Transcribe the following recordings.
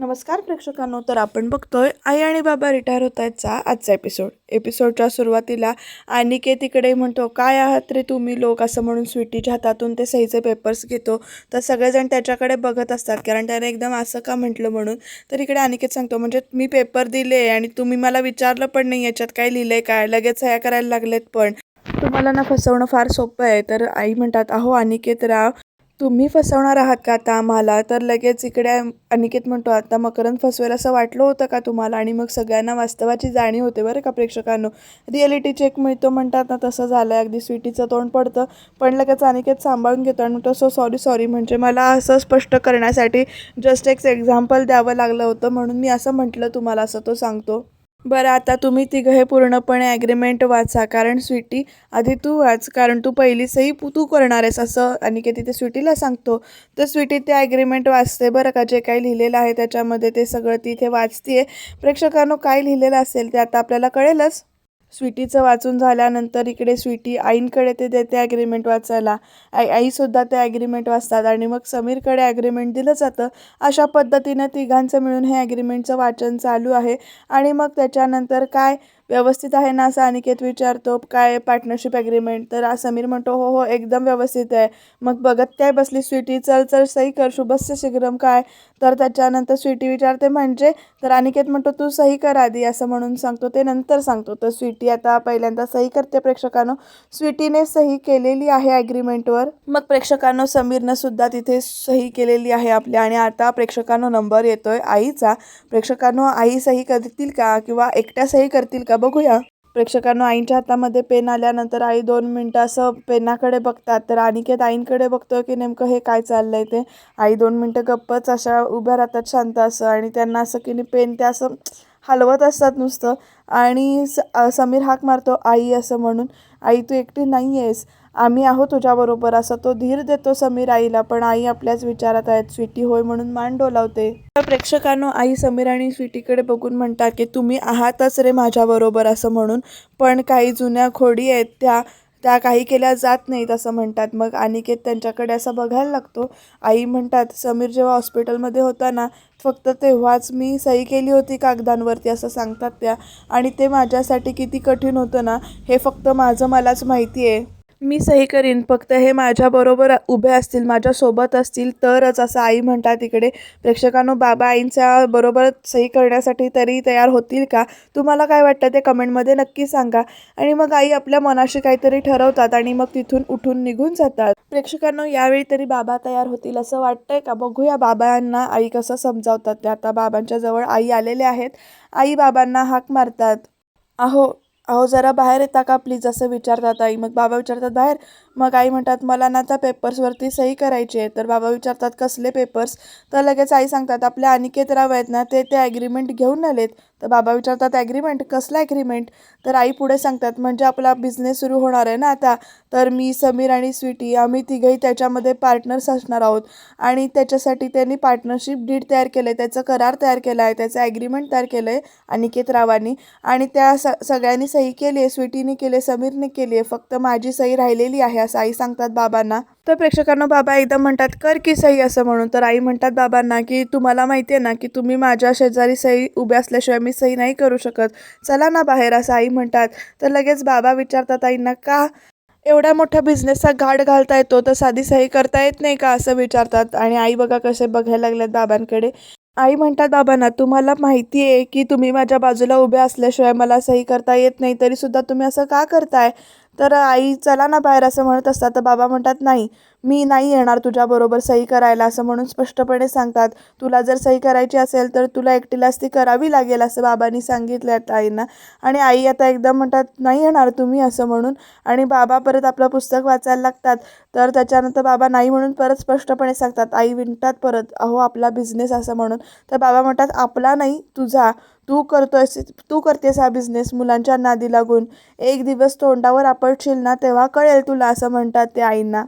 नमस्कार प्रेक्षकांनो तर आपण बघतोय आई आणि बाबा रिटायर होत आहेतचा आजचा एपिसोड एपिसोडच्या सुरुवातीला अनिकेत तिकडे म्हणतो काय आहात रे तुम्ही लोक? असं म्हणून स्वीटीच्या हातातून ते सहीचे पेपर्स घेतो. तर सगळेजण त्याच्याकडे बघत असतात कारण त्याने एकदम असं का म्हटलं म्हणून. तर इकडे अनिकेत सांगतो म्हणजे मी पेपर दिले आणि तुम्ही मला विचारलं पण नाही याच्यात काय लिहिलं आहे काय? लगेच सह्या करायला लागलेत पण. तुम्हाला ना फसवणं फार सोपं आहे. तर आई म्हणतात अहो अनिकेत राव तुम्ही फसवणार आहात का आता आम्हाला? तर लगेच इकडे अनिकेत म्हणतो आता मकरंद फसवेल असं वाटलं होतं का तुम्हाला? आणि मग सगळ्यांना वास्तवाची जाणीव होते बरं का प्रेक्षकांनो. रिॲलिटी चेक मिळतो म्हणतात ना तसं झालं आहे अगदी स्वीटीचं तोंड पडतं. पण लगेच अनिकेत सांभाळून घेतो आणि म्हणतो सो सॉरी सॉरी म्हणजे मला असं स्पष्ट करण्यासाठी जस्ट एक एक्झाम्पल द्यावं लागलं होतं म्हणून मी असं म्हटलं तुम्हाला असं तो सांगतो. बरं आता तुम्ही तिघं हे पूर्णपणे ॲग्रीमेंट वाचा. कारण स्वीटी आधी तू वाच कारण तू पहिली सही तू करणार आहेस असं अनिकेत तिथे स्वीटीला सांगतो. तर स्वीटी ते ॲग्रीमेंट वाचते बरं का? जे काही लिहिलेलं आहे त्याच्यामध्ये ते सगळं तिथे वाचते प्रेक्षकांनो काय लिहिलेलं असेल ते आता आपल्याला कळेलच. स्वीटीचं वाचून झाल्यानंतर इकडे स्वीटी आईंकडे ते देते ॲग्रीमेंट वाचायला. आई आईसुद्धा ते ॲग्रीमेंट वाचतात आणि मग समीरकडे ॲग्रीमेंट दिलं जातं. अशा पद्धतीनं तिघांचं मिळून हे ॲग्रीमेंटचं वाचन चालू आहे. आणि मग त्याच्यानंतर काय? व्यवस्थित आहे ना असं अनिकेत विचारतो काय पार्टनरशिप ॲग्रीमेंट तर समीर म्हणतो हो हो एकदम व्यवस्थित आहे. मग बघत काय बसली स्वीटी चल चल सही कर शुभस्य शीघ्रम काय? तर त्याच्यानंतर स्वीटी विचारते म्हणजे? तर अनिकेत म्हणतो तू सही कर आधी असं म्हणून सांगतो ते नंतर सांगतो. तर स्वीटी आता पहिल्यांदा सही करते प्रेक्षकांनो. स्वीटीने सही केलेली आहे ॲग्रीमेंटवर मग प्रेक्षकांनो समीरनं सुद्धा तिथे सही केलेली आहे आपल्या आणि आता प्रेक्षकांनो नंबर येतोय आईचा. प्रेक्षकांनो आई सही करतील का? किंवा एकट्या सही करतील का? बघूया. प्रेक्षकांनो आईंच्या हातामध्ये पेन आल्यानंतर आई दोन मिनटं असं पेनाकडे बघतात. तर अनिकेत आईंकडे बघतो की नेमकं हे काय चाललंय ते. आई दोन मिनटं गप्पच अशा उभ्या राहतात शांत असं. आणि त्यांना असं की नाही पेन ते असं हलवत असतात नुसतं. आणि स समीर हाक मारतो आई असं म्हणून. आई तू एकटी नाही आहेस आम्ही आहो तुझ्याबरोबर. असा तो धीर देतो समीर आईला पण आई आपल्याच विचारात आहेत स्वीटी होय म्हणून मान डोलावते. तर प्रेक्षकांनो आई समीर आणि स्वीटीकडे बघून म्हणतात की तुम्ही आहातच रे माझ्याबरोबर असं म्हणून. पण काही जुन्या खोडी आहेत त्या त्या काही केल्या जात नाहीत असं म्हणतात. मग अनिकेत त्यांच्याकडे असा बघायला लागतो. आई म्हणतात समीर जेव्हा हॉस्पिटलमध्ये होता ना फक्त तेव्हाच मी सही केली होती कागदांवरती असं सांगतात त्या. आणि ते माझ्यासाठी किती कठीण होतं ना हे फक्त माझं मलाच माहिती आहे. मी सही करीन. फक्त हे माझ्याबरोबर उभे असतील माझ्यासोबत असतील तरच असं आई म्हणतात इकडे प्रेक्षकांनो बाबा आईंच्या बरोबर सही करण्यासाठी तरी तयार होतील का? तुम्हाला काय वाटतं ते कमेंटमध्ये नक्की सांगा. आणि मग आई आपल्या मनाशी काहीतरी ठरवतात आणि मग तिथून उठून निघून जातात. प्रेक्षकांनो यावेळी तरी बाबा तयार होतील असं वाटतंय का? बघूया बाबांना आई कसं समजावतात. ते आता बाबांच्या जवळ आई आलेले आहेत. आई बाबांना हाक मारतात. अहो अहो जरा बाहेर येता का प्लीज असं विचारतात आई. मग बाबा विचारतात बाहेर. मग आई म्हणतात मला ना त्या पेपर्सवरती सही करायची आहे. तर बाबा विचारतात कसले पेपर्स तर लगेच आई सांगतात आपल्या अनिकेत राव आहेत ना ते ते ॲग्रीमेंट घेऊन आलेत. तर बाबा विचारतात ॲग्रीमेंट कसलं ॲग्रीमेंट तर आई पुढे सांगतात म्हणजे आपला बिझनेस सुरू होणार आहे ना आता तर मी समीर आणि स्वीटी आम्ही तिघही त्याच्यामध्ये पार्टनर्स असणार आहोत. आणि त्याच्यासाठी त्यांनी पार्टनरशिप डीड तयार केलं आहे त्याचं करार तयार केला आहे त्याचं ॲग्रीमेंट तयार केलं आहे अनिकेत रावांनी आणि त्या स सगळ्यांनी सही सही केली आहे स्वीटीने केले समीरने केली आहे फक्त माझी सही राहिलेली आहे असं आई सांगतात बाबांना. तर प्रेक्षकांना बाबा एकदम म्हणतात कर की सही असं म्हणून. तर आई म्हणतात बाबांना की तुम्हाला माहिती आहे ना की तुम्ही माझ्या शेजारी सही उभे असल्याशिवाय मी सही नाही करू शकत. चला ना बाहेर असं आई म्हणतात. तर लगेच बाबा विचारतात आईंना का एवढ्या मोठ्या बिझनेसचा घाट घालता येतो तर साधी सही करता येत नाही का? असं विचारतात. आणि आई बघा कसे बघायला लागल्यात बाबांकडे. आई म्हणतात बाबांना तुम्हाला माहिती आहे की तुम्ही माझ्या बाजूला उभे असल्याशिवाय मला सही करता येत नाही तरी सुद्धा तुम्ही असं का करताय? तर आई चला ना बाहेर असं म्हणत असतात. तर बाबा म्हणतात नाही मी नाही येणार तुझ्याबरोबर सही करायला असं म्हणून स्पष्टपणे सांगतात. तुला जर सही करायची असेल तर तुला एकटीलाच ती करावी लागेल असं बाबांनी सांगितलं आहे आईंना आणि आई आता एकदम म्हणतात नाही येणार तुम्ही असं म्हणून. आणि बाबा परत आपलं पुस्तक वाचायला लागतात. तर त्याच्यानंतर बाबा नाही म्हणून परत स्पष्टपणे सांगतात आई विणतात परत अहो आपला बिझनेस असं म्हणून. तर बाबा म्हणतात आपला नाही तुझा. तू करतोयस तू करतेस हा बिझनेस मुलांच्या नादी लागून एक दिवस तोंडावर आपटशील ना तेव्हा कळेल तुला असं म्हणतात ते आईंना.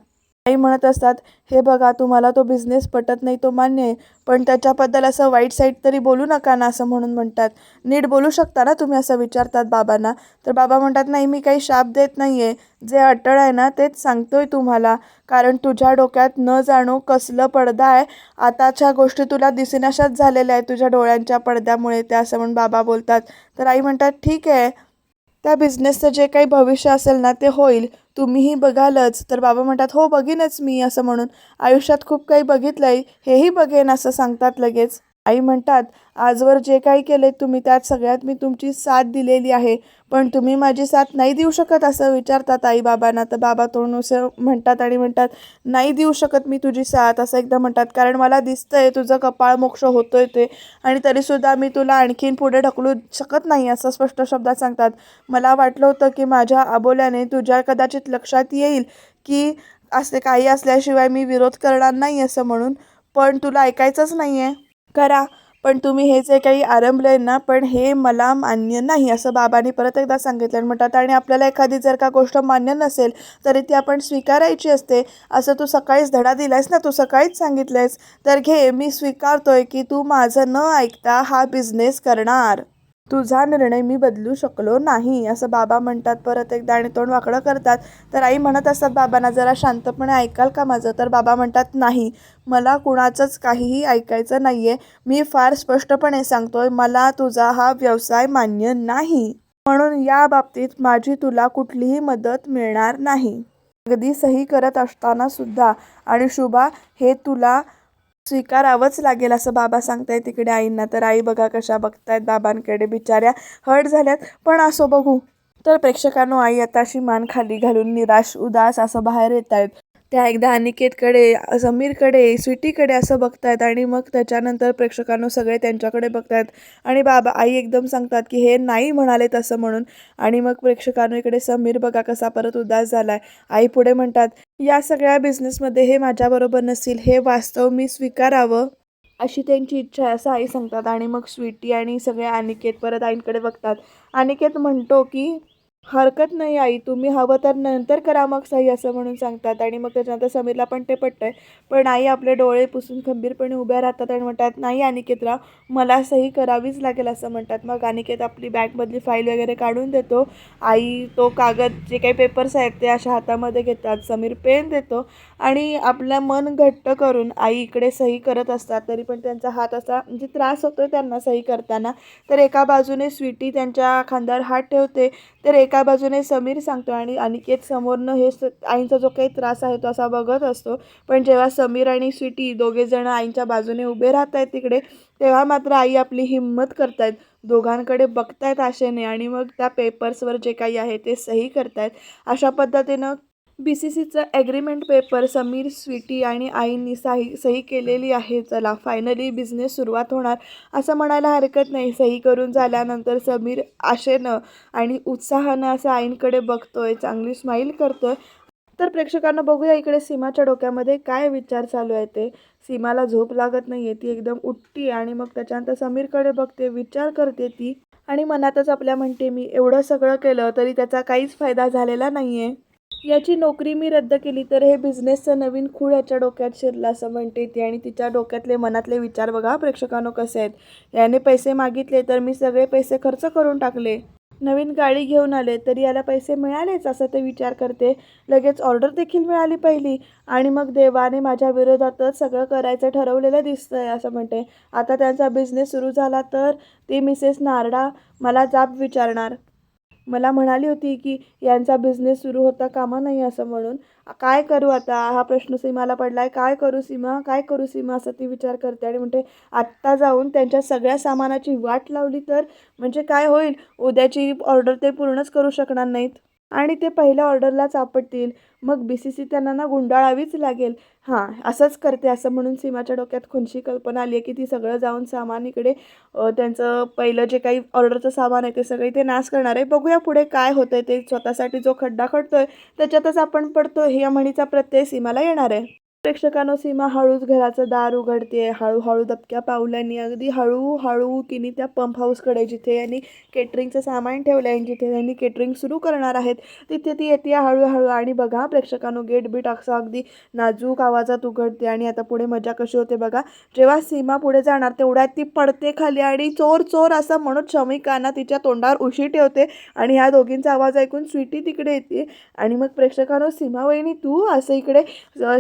आई म्हणत असतात हे बघा तुम्हाला तो बिझनेस पटत नाही तो मान्य आहे पण त्याच्याबद्दल असं वाईट साईट तरी बोलू नका ना असं म्हणून म्हणतात. नीट बोलू शकता ना तुम्ही असं विचारतात बाबांना? तर बाबा म्हणतात नाही मी काही शाप देत नाही आहे जे अटळ आहे ना तेच सांगतोय तुम्हाला. कारण तुझ्या डोक्यात न जाणू कसलं पडदा आहे. आताच्या गोष्टी तुला दिसेनाशाच झालेल्या आहे तुझ्या डोळ्यांच्या पडद्यामुळे त्या असं म्हणून बाबा बोलतात. तर आई म्हणतात ठीक आहे. त्या बिझनेसचं जे काही भविष्य असेल ना ते होईल. तुम्हीही बघालच. तर बाबा म्हणतात हो बघीनच मी असं म्हणून आयुष्यात खूप काही बघितलं आहे हेही बघेन असं सांगतात लगेच. आई म्हणतात आजवर जे काही केले तुम्ही त्यात सगळ्यात मी तुमची साथ दिलेली आहे. पण तुम्ही माझी साथ नाही देऊ शकत असं विचारतात आई बाबांना तर बाबा तोंड असं म्हणतात आणि म्हणतात नाही देऊ शकत मी तुझी साथ असं एकदा म्हणतात. कारण मला दिसतंय तुझं कपाळ मोक्ष होतोय ते. आणि तरीसुद्धा मी तुला आणखीन पुढे ढकलू शकत नाही असं स्पष्ट शब्दात सांगतात. मला वाटलं होतं की माझ्या आबोल्याने तुझ्या कदाचित लक्षात येईल की असे काही असल्याशिवाय मी विरोध करणार नाही असं म्हणून. पण तुला ऐकायचंच नाही आहे करा. पण तुम्ही हे जे काही आरंभलं ना पण हे मला मान्य नाही असं बाबांनी परत एकदा सांगितलं. आणि म्हणतात आणि आपल्याला एखादी जर का गोष्ट मान्य नसेल तरी ती आपण स्वीकारायची असते. असं तू सकाळीच धडा दिलायस ना तू सकाळीच सांगितलंयस. तर घे मी स्वीकारतोय की तू माझं न ऐकता हा बिझनेस करणार. तुझा निर्णय मी बदलू शकलो नाही असं बाबा म्हणतात. परत एकदा आणि तोंड वाकडं करतात. तर आई म्हणत असतात बाबांना जरा शांतपणे ऐकाल का माझं? तर बाबा म्हणतात नाही मला कुणाचंच काहीही ऐकायचं नाही आहे मी फार स्पष्टपणे सांगतोय मला तुझा हा व्यवसाय मान्य नाही. म्हणून या बाबतीत माझी तुला कुठलीही मदत मिळणार नाही. अगदी सही करत असताना सुद्धा आणि शुभा हे तुला स्वीकारावंच लागेल असं बाबा सांगताय तिकडे आईंना. तर आई बघा कशा बघतायत बाबांकडे. बिचाऱ्या हट झाल्यात. पण असो बघू. तर प्रेक्षकांनो आई आता अशी मान खाली घालून निराश उदास असं बाहेर येत आहेत त्या एकदा अनिकेतकडे समीरकडे स्वीटीकडे असं बघतायत आणि मग त्याच्यानंतर प्रेक्षकांनो सगळे त्यांच्याकडे बघतायत. आणि बाबा आई एकदम सांगतात की हे नाही म्हणाले तसं म्हणून. आणि मग प्रेक्षकांनो इकडे समीर बघा कसा परत उदास झाला आहे आई पुढे म्हणतात या सगळ्या बिझनेसमध्ये हे माझ्याबरोबर नसतील. हे वास्तव मी स्वीकारावं. अशी त्यांची इच्छा आहे असं आई सांगतात. आणि मग स्वीटी आणि सगळे अनिकेत परत आईंकडे बघतात. अनिकेत म्हणतो की हरकत नाही आई तुम्ही हवं तर नंतर करा मग सही असं म्हणून सांगतात. आणि मग त्याच्यानंतर समीरला पण ते पटतंय. पण आई आपले डोळे पुसून खंबीरपणे उभ्या राहतात आणि म्हणतात नाही अनिकेतराव मला सही करावीच लागेल असं म्हणतात. मग अनिकेत आपली बॅगमधली फाईल वगैरे काढून देतो. आई तो कागद जे काही पेपर्स आहेत ते अशा हातामध्ये घेतात. समीर पेन देतो. आणि आपलं मन घट्ट करून आई इकडे सही करत असतात. तरी पण त्यांचा हात असा म्हणजे त्रास होतो त्यांना सही करताना. तर एका बाजूने स्वीटी त्यांच्या खांद्यावर हात ठेवते. तर एक एका बाजूने समीर सांगतो आणि अनिकेत समोरनं हे स आईंचा जो काही त्रास आहे तो असा बघत असतो. पण जेव्हा समीर आणि स्वीटी दोघेजण आईंच्या बाजूने उभे राहत आहेत तिकडे तेव्हा मात्र आई आपली हिंमत करतायत. दोघांकडे बघतायत आशेने आणि मग त्या पेपर्सवर जे काही आहे ते सही करतायत. अशा पद्धतीनं बी सी सीचं ॲग्रीमेंट पेपर समीर स्वीटी आणि आईंनी साही सही केलेली आहे. चला फायनली बिझनेस सुरुवात होणार. असं म्हणायला हरकत नाही. सही करून झाल्यानंतर समीर आशेनं आणि उत्साहानं असं आईंकडे बघतोय चांगली स्माईल करतोय. तर प्रेक्षकांना बघूया इकडे सीमाच्या डोक्यामध्ये काय विचार चालू आहे ते. सीमाला झोप लागत नाही आहे ती एकदम उठती आणि मग त्याच्यानंतर समीरकडे बघते विचार करते ती. आणि मनातच आपल्या म्हणते मी एवढं सगळं केलं तरी त्याचा काहीच फायदा झालेला नाही आहे याची नोकरी मी रद्द केली तर हे बिझनेसचं नवीन खूळ याच्या डोक्यात शिरलं असं म्हणते ती. आणि तिच्या डोक्यातले मनातले विचार बघा प्रेक्षकांनो कसे आहेत. याने पैसे मागितले तर मी सगळे पैसे खर्च करून टाकले. नवीन गाडी घेऊन आले तरी याला पैसे मिळालेच असं ते विचार करते. लगेच ऑर्डर देखील मिळाली पहिली. आणि मग देवाने माझ्या विरोधातच सगळं करायचं ठरवलेलं दिसतंय असं म्हणते. आता त्यांचा बिझनेस सुरू झाला तर ती मिसेस नारडा मला जाब विचारणार. मला म्हणाली होती की यांचा बिझनेस सुरू होता कामा नाही असं म्हणून. काय करू आता? हा प्रश्न सीमाला पडला आहे काय करू सीमा? काय करू सीमा? असं ती विचार करते आणि म्हणते आत्ता जाऊन त्यांच्या सगळ्या सामानाची वाट लावली तर म्हणजे काय होईल? उद्याची ऑर्डर ते पूर्णच करू शकणार नाहीत. आणि ते पहिल्या ऑर्डरलाच आपटतील मग बी सी सी त्यांना ना गुंडाळावीच लागेल. हां असंच करते असं म्हणून सीमाच्या डोक्यात खुनशी कल्पना आली आहे की ती सगळं जाऊन सामान इकडे त्यांचं पहिलं जे काही ऑर्डरचं सामान आहे ते सगळे ते नाश करणार आहे. बघूया पुढे काय होतं आहे ते स्वतःसाठी जो खड्डा खडतो आहे त्याच्यातच आपण पडतो हे या म्हणीचा प्रत्यय सीमाला येणार आहे. प्रेक्षकांनो सीमा हळूच घराचं दार उघडते. हळूहळू दबक्या पावलांनी अगदी हळूहळू तिने त्या पंप हाऊसकडे जिथे यांनी केटरिंगचं सामान ठेवलं आहे जिथे त्यांनी केटरिंग सुरू करणार आहेत तिथे ती येते हळूहळू. आणि बघा प्रेक्षकांनो गेट बीट असं अगदी नाजूक आवाजात उघडते. आणि आता पुढे मजा कशी होते बघा जेव्हा सीमा पुढे जाणार तेवढ्यात ती पडते खाली आणि चोर चोर असं म्हणून शमिकांना तिच्या तोंडावर उशी ठेवते. आणि ह्या दोघींचा आवाज ऐकून स्वीटी तिकडे येते. आणि मग प्रेक्षकांनो सीमा वहिनी तू असं इकडे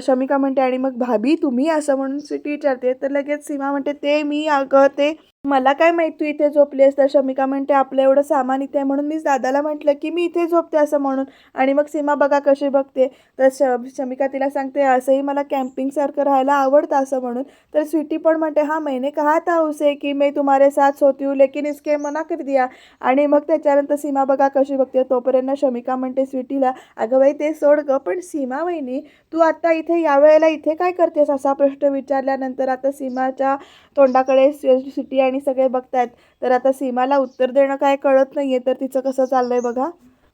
शमिका म्हणते आणि मग भाभी तुम्ही असं म्हणून स्वीटी विचारते. तर लगेच सीमा म्हणते ते मी अगं ते मला काय माहीत तू इथे झोपलीस तर शमिका म्हणते आपलं एवढं सामान इथे आहे. म्हणून मी दादाला म्हटलं की मी इथे झोपते असं म्हणून. आणि मग सीमा बघा कशी बघते. तर श शमिका तिला सांगते असंही मला कॅम्पिंगसारखं राहायला आवडतं असं म्हणून. तर स्वीटी पण म्हणते हा मैने कहा था उसे की मी तुम्हारे साथ सोती हूँ लेकिन इसके मना कर दिया. आणि मग त्याच्यानंतर सीमा बघा कशी बघते. तोपर्यंत शमिका म्हणते स्वीटीला अगं बाई ते सोड गं पण सीमा वहिनी तू आता इथे यावेळेला इथे काय करतेस? असा प्रश्न विचारल्यानंतर आता सीमाच्या तोंडाकडे सिटी आणि सगळे बघतायत. तर आता सीमाला उत्तर देणं काय कळत नाहीये तर तिचं कसं चाललंय बघा.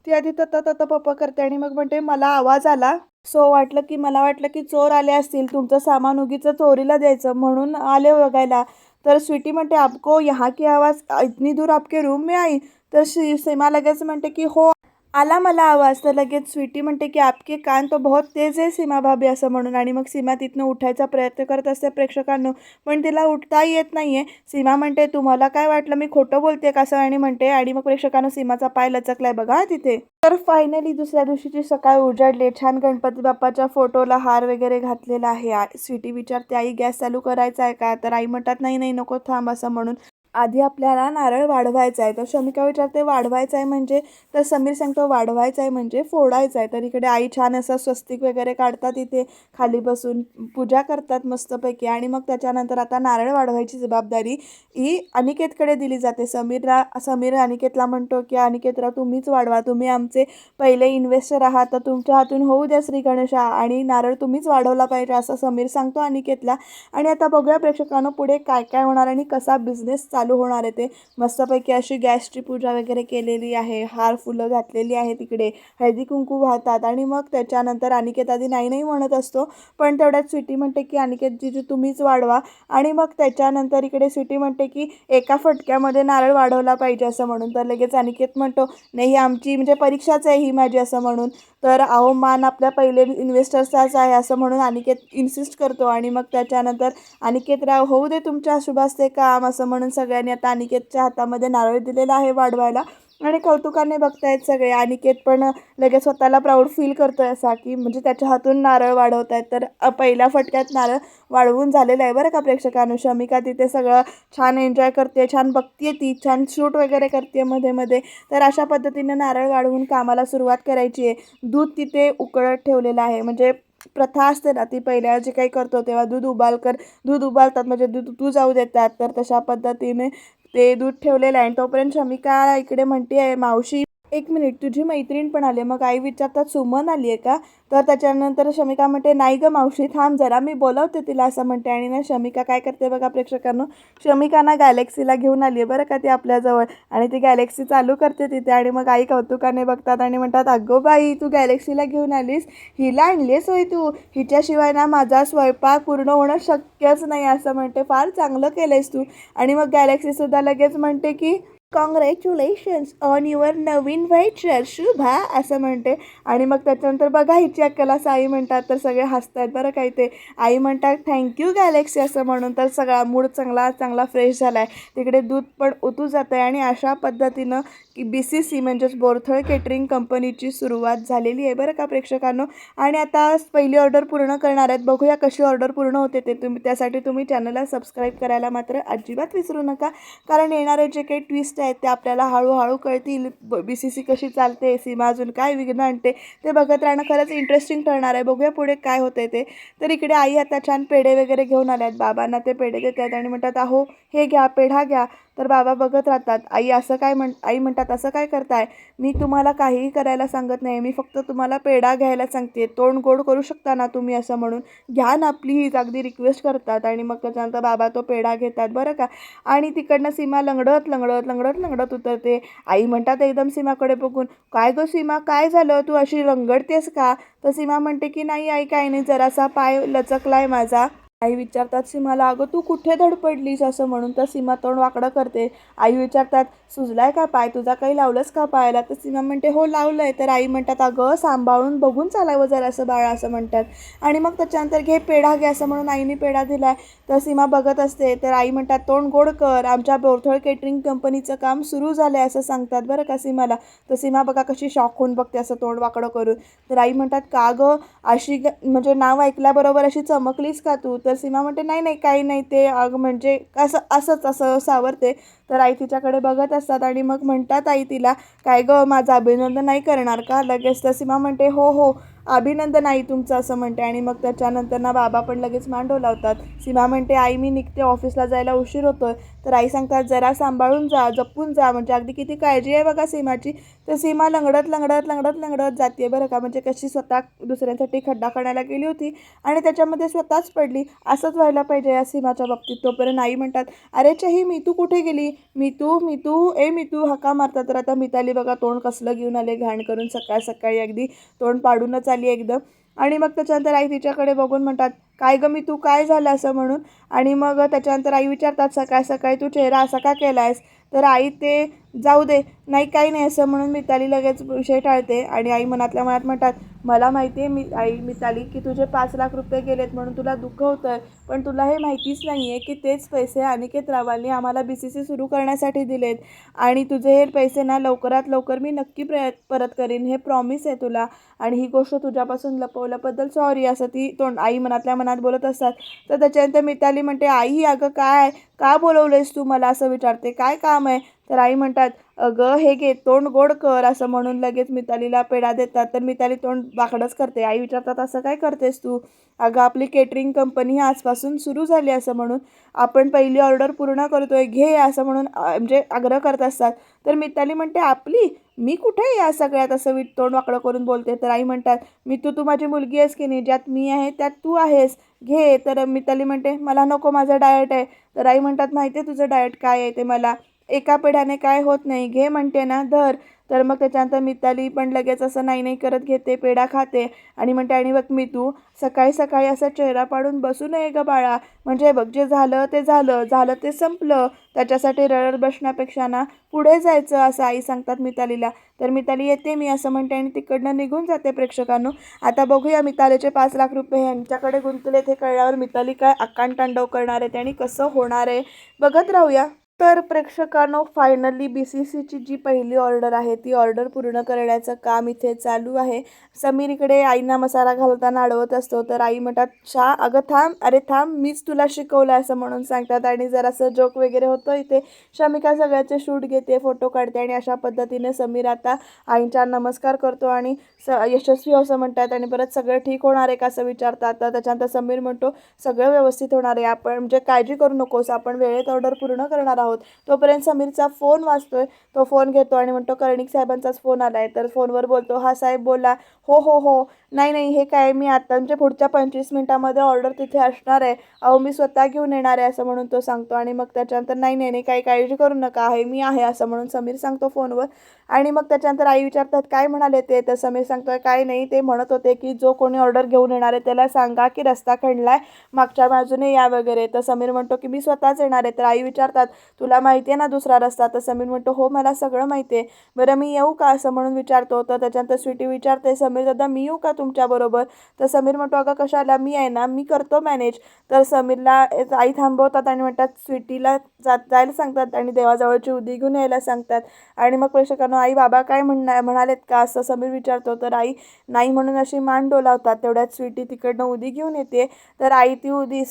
ती आधी तत तत पप्पा करते आणि मग म्हणते मला आवाज आला. सो वाटलं की मला वाटलं की चोर आले असतील. तुमचं सामान उगीच चोरीला द्यायचं म्हणून आले बघायला. तर स्वीटी म्हणते आपको यहाँ की आवाज़ इतनी दूर आपके रूम में आई? तर सीमा लगेच म्हणते की हो आला मला आवाज तर लगेच स्वीटी म्हणते की आपके कान तो बहुत तेज आहे सीमा भाभी असं म्हणून. आणि मग सीमा तिथनं उठायचा प्रयत्न करत असते प्रेक्षकांनो पण तिला उठता येत नाही आहे सीमा म्हणते तुम्हाला काय वाटलं? मी खोटं बोलते का? असं आणि म्हणते आणि मग प्रेक्षकांनो सीमाचा पाय लचकलाय. बघा तिथे. तर फायनली दुसऱ्या दिवशीची सकाळ उजाडली. छान गणपती बाप्पाच्या फोटोला हार वगैरे घातलेला आहे. स्वीटी विचारते आई गॅस चालू करायचा आहे का? तर आई म्हणतात नाही नाही नको थांब असं म्हणून आधी आपल्याला नारळ वाढवायचा आहे. तर शमिका विचारते वाढवायचा आहे म्हणजे? तर समीर सांगतो वाढवायचा आहे म्हणजे फोडायचा आहे. तर इकडे आई छान असं स्वस्तिक वगैरे काढतात इथे खाली बसून. पूजा करतात मस्तपैकी. आणि मग त्याच्यानंतर आता नारळ वाढवायची जबाबदारी ही अनिकेतकडे दिली जाते. समीरला समीर अनिकेतला म्हणतो की अनिकेतराव तुम्हीच वाढवा. तुम्ही आमचे पहिले इन्व्हेस्टर आहात. तर तुमच्या हातून होऊ द्या श्री गणेशा. आणि नारळ तुम्हीच वाढवला पाहिजे असं समीर सांगतो अनिकेतला. आणि आता बघूया प्रेक्षकांना पुढे काय काय होणार आणि कसा बिझनेस चालू होणार आहे ते. मस्तपैकी अशी गॅसची पूजा वगैरे केलेली आहे. हार फुलं घातलेली आहे तिकडे. हळदी कुंकू वाहतात आणि मग त्याच्यानंतर अनिकेत आधी नाही नाही म्हणत असतो पण तेवढ्यात स्वीटी म्हणते की अनिकेत जिजू तुम्हीच वाढवा. आणि मग त्याच्यानंतर इकडे स्वीटी म्हणते की एका फटक्यामध्ये नारळ वाढवला पाहिजे असं म्हणून. तर लगेच अनिकेत म्हणतो नाही ही आमची म्हणजे परीक्षाच आहे ही माझी असं म्हणून. तर अहो मान आपल्या पहिले इन्व्हेस्टर्सचाच आहे असं म्हणून अनिकेत इन्सिस्ट करतो. आणि मग त्याच्यानंतर अनिकेत राव होऊ दे तुमच्या शुभास्ते काम असं म्हणून सगळं सगळ्यांनी आता अनिकेतच्या हातामध्ये नारळ दिलेला आहे वाढवायला. आणि कौतुकाने बघतायत सगळे. अनिकेत पण लगेच स्वतःला प्राऊड फील करतोय असा की म्हणजे त्याच्या हातून नारळ वाढवत आहेत तर पहिल्या फटक्यात नारळ वाढवून झालेलं आहे बरं का प्रेक्षकांनो शमिका तिथे सगळं छान एन्जॉय करते छान बघते ती छान शूट वगैरे करते मध्ये मध्ये. तर अशा पद्धतीने नारळ वाढवून कामाला सुरुवात करायची आहे. दूध तिथे उकळत ठेवलेलं आहे. म्हणजे प्रथा असते ना ती पहिल्या जे काही करतो तेव्हा दूध उबाल कर दूध उबालतात म्हणजे दूध तू जाऊ देतात. तर तशा पद्धतीने ते दूध ठेवलेलं आहे. आणि तोपर्यंत शमिका इकडे म्हणते आहे मावशी एक मिनिट तुझी मैत्रीण पण आली आहे." मग आई विचारतात सुमन आली आहे का? तर त्याच्यानंतर शमिका म्हणते नाही ग मावशी थांब जरा मी बोलवते तिला असं म्हणते. आणि ना शमिका काय करते बघा प्रेक्षकांनो शमिका ना गॅलेक्सीला घेऊन आली आहे बरं का ती आपल्याजवळ. आणि ती गॅलेक्सी चालू करते तिथे आणि मग आई कौतुकाने बघतात आणि म्हणतात अगो बाई तू गॅलेक्सीला घेऊन आलीस हिला आणलीस होय तू? हिच्याशिवाय ना माझा स्वयंपाक पूर्ण होणं शक्यच नाही असं म्हणते. फार चांगलं केलंयस तू. आणि मग गॅलेक्सीसुद्धा लगेच म्हणते की कॉंग्रॅच्युलेशन्स ऑन युअर नवीन व्हाईचर शुभा असं म्हणते. आणि मग त्याच्यानंतर बघा हिची अक्कल असं आई म्हणतात तर सगळे हसतात. बरं काही ते. आई म्हणतात थँक्यू गॅलेक्सी असं म्हणून. तर सगळा मूड चांगला चांगला फ्रेश झाला आहे तिकडे दूध पण ओतू जातं आहे आणि अशा पद्धतीनं की बी सी सी म्हणजेच बोरथळ केटरिंग कंपनीची सुरुवात झालेली आहे. बरं का प्रेक्षकांनो? आणि आता पहिली ऑर्डर पूर्ण करणार आहेत. बघूया कशी ऑर्डर पूर्ण होते ते तुम्ही त्यासाठी तुम्ही चॅनलला सबस्क्राईब करायला मात्र अजिबात विसरू नका. कारण येणारे जे काही ट्विस्ट आहेत ते आपल्याला हळूहळू कळतील. बी सी सी कशी चालते सीमा अजून काय विघ्न आणते ते बघत राहणं खरंच इंटरेस्टिंग ठरणार आहे. बघूया पुढे काय होते ते. तर इकडे आई आता छान पेढे वगैरे घेऊन आल्यात बाबांना ते पेढे देत आहेत आणि म्हणतात अहो हे घ्या पेढा घ्या. तर बाबा बघत राहतात. आई असं काय म्हण आई म्हणतात असं काय करताय? मी तुम्हाला काहीही करायला सांगत नाही. मी फक्त तुम्हाला पेढा घ्यायला सांगते. तोंड गोड करू शकता ना तुम्ही असं म्हणून? घ्या ना प्लीज अगदी रिक्वेस्ट करतात आणि मग त्याच्यानंतर बाबा तो पेढा घेतात. बरं का? आणि तिकडनं सीमा लंगडत लंगडत लंगडत लंगडत उतरते. आई म्हणतात एकदम सीमाकडे बघून. काय गं सीमा? काय झालं? तू अशी रंगडतेस का? तर सीमा म्हणते की नाही आई काय नाही. जरासा पाय लचकलाय माझा. आई विचारतात सीमाला अगं तू कुठे धडपडलीस असं म्हणून तर सीमा तोंड वाकडं करते. आई विचारतात सुजलाय का पाय? तुझा काही लावलंस का पायाला? तर सीमा म्हणते हो लावलंय. तर आई म्हणतात अगं सांभाळून बघून चालावं जरा असं बाळा असं म्हणतात. आणि मग त्याच्यानंतर घे पेढा घे असं म्हणून आईने पेढा दिलाय. तर सीमा बघत असते. तर आई म्हणतात तोंड गोड कर. आमच्या बोरथळ केटरिंग कंपनीचं काम सुरू झालं आहे असं सांगतात बरं का सीमाला. तर सीमा बघा कशी शॉक होऊन बघते असं तोंड वाकडं करून. तर आई म्हणतात का गं? अशी ग- म्हणजे नाव ऐकल्याबरोबर अशी चमकलीस का तू? तर सीमा म्हणते नाही नाही काही नाही ते. अग म्हणजे असं असंच असं सावरते. तर आई तिच्याकडे बघत असतात आणि मग म्हणतात आई तिला काय गं माझं अभिनंदन नाही करणार का? लगेच तर सीमा म्हणते हो हो अभिनंदन आई तुमचं असं म्हणते आणि मग त्याच्यानंतर ना बाबा पण लगेच मांडव लावतात. सीमा म्हणते आई मी निघते ऑफिसला जायला उशीर होतोय. तर आई सांगतात जरा सांभाळून जा जपून जा म्हणजे अगदी किती काळजी आहे बघा सीमाची. तर सीमा लंगडत लंगडत लंगडत लंगडत जाते बरं का. म्हणजे कशी स्वतः दुसऱ्यांसाठी खड्डा करण्याला गेली होती आणि त्याच्यामध्ये स्वतःच पडली. असंच व्हायला पाहिजे या सीमाच्या बाबतीत. तोपर्यंत आई म्हणतात अरे चही मी तू कुठे गेली? मी तू मी तू ए मी तू हका मारतात. तर आता मिताली बघा तोंड कसलं घेऊन आले घाण करून सकाळ सकाळी अगदी तोंड पाडूनच आली एकदम. आणि मग त्याच्यानंतर आई तिच्याकडे बघून म्हणतात काय गं मी तू काय झालं असं म्हणून. आणि मग त्याच्यानंतर आई विचारतात सकाळ सकाळी तू चेहरा असा का केला आहेस तर आई ते जाऊ दे नाही काही नाही असं म्हणून मिताली लगेच विषय टाळते आणि आई मनातल्या मनात म्हणतात मला माहिती आहे मी आई मिताली की तुझे पाच लाख रुपये गेलेत म्हणून तुला दुःख होतं आहे पण तुला हे माहितीच नाही आहे की तेच पैसे अनिकेत रावांनी आम्हाला बी सी सी सुरू करण्यासाठी दिलेत आणि तुझे हे पैसे ना लवकरात लवकर मी नक्की प्रय परत करीन हे प्रॉमिस आहे तुला आणि ही गोष्ट तुझ्यापासून लपवल्याबद्दल सॉरी असं ती तोंड आई मनातल्या मनात बोलत असतात. तर त्याच्यानंतर मिताली म्हणते आई अगं काय का बोलवलंयस तू मला? असं विचारते. काय काम आहे. तर आई म्हणतात अगं हे घे तोंड गोड कर असं म्हणून लगेच मितालीला पेढा देतात. तर मिताली तोंड वाकडंच करते. आई विचारतात असं काय करतेस तू? अगं आपली केटरिंग कंपनी ही आजपासून सुरू झाली असं म्हणून आपण पहिली ऑर्डर पूर्ण करतोय. घे असं म्हणून म्हणजे आग्रह करत असतात. तर मिताली म्हणते आपली? मी कुठे या सगळ्यात? असं वीट तोंड वाकडं करून बोलते. तर आई म्हणतात मी तू तू माझी मुलगी आहेस की नाही? ज्यात मी आहे त्यात तू आहेस. घे. तर मिताली म्हणते मला नको माझं डाएट आहे. तर आई म्हणतात माहिती आहे तुझं डाएट काय आहे ते मला? एका पिढ्याने काय होत नाही. घे म्हणते ना धर. तर मग त्याच्यानंतर मिताली पण लगेच असं नाही नाही करत घेते पेढा खाते. आणि म्हणते आणि बघ मी तू सकाळी सकाळी असा चेहरा पाडून बसू नये गं बाळा. म्हणजे बघ जे झालं ते झालं. झालं ते संपलं. त्याच्यासाठी रडत बसण्यापेक्षा ना पुढे जायचं असं आई सांगतात मितालीला. तर मिताली येते मी असं म्हणते आणि तिकडनं निघून जाते प्रेक्षकांनो. आता बघूया मितालीचे पाच लाख रुपये यांच्याकडे गुंतलेत हे कळल्यावर मिताली काय अकांडतांडव करणार आहे आणि कसं होणार आहे? बघत राहूया. तर प्रेक्षकांनो फायनली बी सी सीची जी पहिली ऑर्डर आहे ती ऑर्डर पूर्ण करण्याचं काम इथे चालू आहे. समीर इकडे आईना मसाला घालताना अडवत असतो. तर आई म्हणतात शा अगं थांब अरे थांब मीच तुला शिकवलं असं म्हणून सांगतात. आणि जरासं जोक वगैरे होतो इथे. शमिका सगळ्याचे शूट घेते फोटो काढते आणि अशा पद्धतीने समीर आता आईंचा नमस्कार करतो आणि स यशस्वी असं म्हणतात आणि परत सगळं ठीक होणार आहे का असं विचारतात. तर त्याच्यानंतर समीर म्हणतो सगळं व्यवस्थित होणार आहे आपण म्हणजे काळजी करू नकोस आपण वेळेत ऑर्डर पूर्ण करणार आहोत. तोपर्यंत समीरचा फोन वाचतोय तो फोन घेतो आणि म्हणतो कर्णिक साहेबांचाच फोन आला आहे तर फोनवर बोलतो हा साहेब बोला. हो हो हो. नाही नाही हे काय मी आता म्हणजे पुढच्या पंचवीस मिनटामध्ये ऑर्डर तिथे असणार आहे. अहो मी स्वतः घेऊन येणार आहे असं म्हणून तो सांगतो आणि मग त्याच्यानंतर नाही नाही नाही काही काळजी करू नका आहे मी आहे असं म्हणून समीर सांगतो फोनवर. आणि मग त्याच्यानंतर आई विचारतात काय म्हणाले ते? तर समीर सांगतो काय नाही ते म्हणत होते की जो कोणी ऑर्डर घेऊन येणार आहे त्याला सांगा की रस्ता खणला आहे मागच्या बाजूने या वगैरे. तर समीर म्हणतो की मी स्वतःच येणार आहे. तर आई विचारतात तुला माहिती आहे ना दुसरा रस्ता? तर समीर म्हणतो हो मला सगळं माहिती आहे. बरं मी येऊ का? असं म्हणून विचारतो. तर त्याच्यानंतर स्वीटी विचारते समीर दादा मी येऊ का तुमच्याबरोबर. तर समीर म्हणतो अगं कशाला? मी आहे ना मी करतो मॅनेज तर समीरला आई थांबवतात आणि म्हणतात स्वीटीला जात जायला सांगतात आणि देवाजवळची उदी घेऊन यायला सांगतात. आणि मग प्रेक्षकांना आई बाबा काय म्हणणार म्हणालेत का? असं समीर विचारतो. तर आई नाही म्हणून अशी मान डोलावतात. तेवढ्यात स्वीटी तिकडनं उदी घेऊन येते. तर आई ती उदी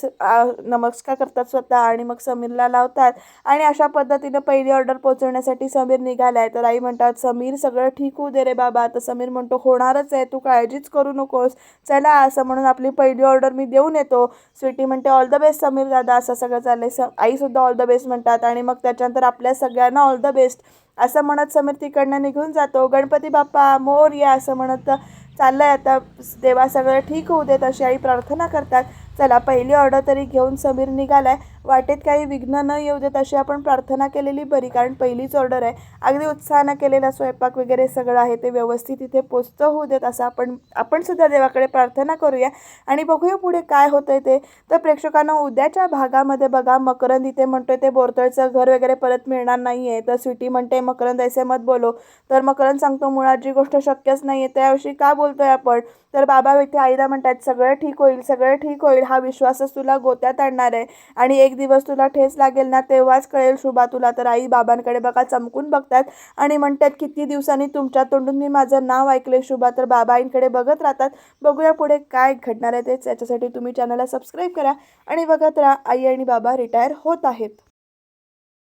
नमस्कार करतात स्वतः आणि मग समीरला लावतात. आणि अशा पद्धतीनं पहिली ऑर्डर पोचवण्यासाठी समीर निघालाय. तर आई म्हणतात समीर सगळं ठीक होऊ दे रे बाबा. तर समीर म्हणतो होणारच आहे. तू काळजीच करू नकोस. चला असं म्हणून आपली पहिली ऑर्डर मी देऊन येतो. स्वीटी म्हणते ऑल द बेस्ट समीर दादा. असं सगळं चाललंय. स आईसुद्धा ऑल द बेस्ट म्हणतात आणि मग त्याच्यानंतर आपल्या सगळ्यांना ऑल द बेस्ट असं म्हणत समीर तिकडनं निघून जातो. गणपती बाप्पा मोर या असं म्हणत चाललं आहे आता देवा सगळं ठीक होऊ देत अशी आई प्रार्थना करतात. चला पहिली ऑर्डर तरी घेऊन समीर निघालाय. वाटेत काही विघ्न न येऊ देत अशी आपण प्रार्थना केलेली बरी कारण पहिलीच ऑर्डर आहे. अगदी उत्साहानं केलेला स्वयंपाक वगैरे सगळं आहे ते व्यवस्थित इथे पोचतं होऊ देत असं आपण आपण सुद्धा देवाकडे प्रार्थना करूया. आणि बघूया पुढे काय होतंय ते. तर प्रेक्षकांना उद्याच्या भागामध्ये बघा मकरंद इथे म्हणतोय ते बोरतळचं घर वगैरे परत मिळणार नाही आहे तर स्वीटी म्हणते मकरंद ऐसे मत बोलो. तर मकरंद सांगतो मुळात जी गोष्ट शक्यच नाही आहे त्याविषयी का बोलतोय आपण? तर बाबा इथे आईला म्हणतात सगळं ठीक होईल सगळं ठीक होईल. हा विश्वासच तुला गोत्यात आणणार आहे. आणि एक दिवस तुला ठेस लागेल ना तेव्हाच कळेल शुभा तुला. तर आई बाबांकडे बघा चमकून बघतात आणि म्हणतात किती दिवसांनी तुमच्या तोंडून मी माझं नाव ऐकले शुभा. तर बाबाईंकडे बघत राहतात. बघूया पुढे काय घडणार आहे तेच याच्यासाठी तुम्ही चॅनलला सबस्क्राईब करा आणि बघत राहा. आई आणि बाबा रिटायर होत आहेत.